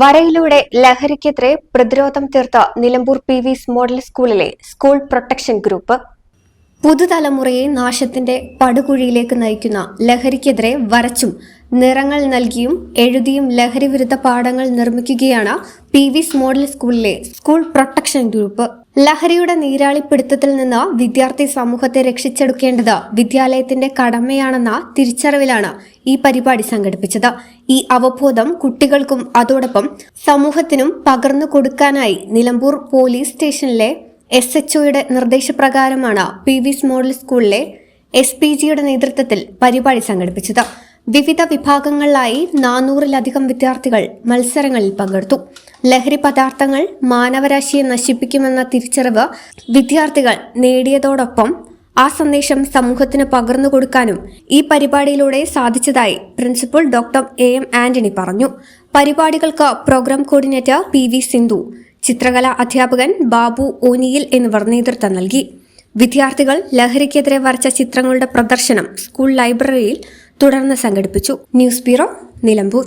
വരയിലൂടെ ലഹരിക്കെതിരെ പ്രതിരോധം തീർത്ത നിലമ്പൂർ പി വിസ് മോഡൽ സ്കൂളിലെ സ്കൂൾ പ്രൊട്ടക്ഷൻ ഗ്രൂപ്പ് പുതുതലമുറയെ നാശത്തിന്റെ പടുകുഴിയിലേക്ക് നയിക്കുന്ന ലഹരിക്കെതിരെ വരച്ചും നിറങ്ങൾ നൽകിയും എഴുതിയും ലഹരി വിരുദ്ധ പാഠങ്ങൾ നിർമ്മിക്കുകയാണ് പി വിസ് മോഡൽ സ്കൂളിലെ സ്കൂൾ പ്രൊട്ടക്ഷൻ ഗ്രൂപ്പ്. ലഹരിയുടെ നീരാളിപ്പിടുത്തത്തിൽ നിന്ന് വിദ്യാർത്ഥി സമൂഹത്തെ രക്ഷിച്ചെടുക്കേണ്ടത് വിദ്യാലയത്തിന്റെ കടമയാണെന്ന തിരിച്ചറിവിലാണ് ഈ പരിപാടി സംഘടിപ്പിച്ചത്. ഈ അവബോധം കുട്ടികൾക്കും അതോടൊപ്പം സമൂഹത്തിനും പകർന്നു കൊടുക്കാനായി നിലമ്പൂർ പോലീസ് സ്റ്റേഷനിലെ എസ് എച്ച് ഒയുടെ നിർദ്ദേശപ്രകാരമാണ് പി വിസ് മോഡൽ സ്കൂളിലെ എസ് പി ജിയുടെ നേതൃത്വത്തിൽ പരിപാടി സംഘടിപ്പിച്ചത്. വിവിധ വിഭാഗങ്ങളിലായി നാനൂറിലധികം വിദ്യാർത്ഥികൾ മത്സരങ്ങളിൽ പങ്കെടുത്തു. ലഹരി പദാർത്ഥങ്ങൾ മാനവരാശിയെ നശിപ്പിക്കുമെന്ന തിരിച്ചറിവ് വിദ്യാർത്ഥികൾ നേടിയതോടൊപ്പം ആ സന്ദേശം സമൂഹത്തിന് പകർന്നു കൊടുക്കാനും ഈ പരിപാടിയിലൂടെ സാധിച്ചതായി principal doctor A M Antony പറഞ്ഞു. പരിപാടികൾക്ക് programme coordinator P V Sindhu ചിത്രകലാ അധ്യാപകൻ ബാബു ഓനിയിൽ എന്നിവർ നേതൃത്വം നൽകി. വിദ്യാർത്ഥികൾ ലഹരിക്കെതിരെ വരച്ച ചിത്രങ്ങളുടെ പ്രദർശനം സ്കൂൾ ലൈബ്രറിയിൽ തുടർന്ന് സംഘടിപ്പിച്ചു. News bureau Nilambur.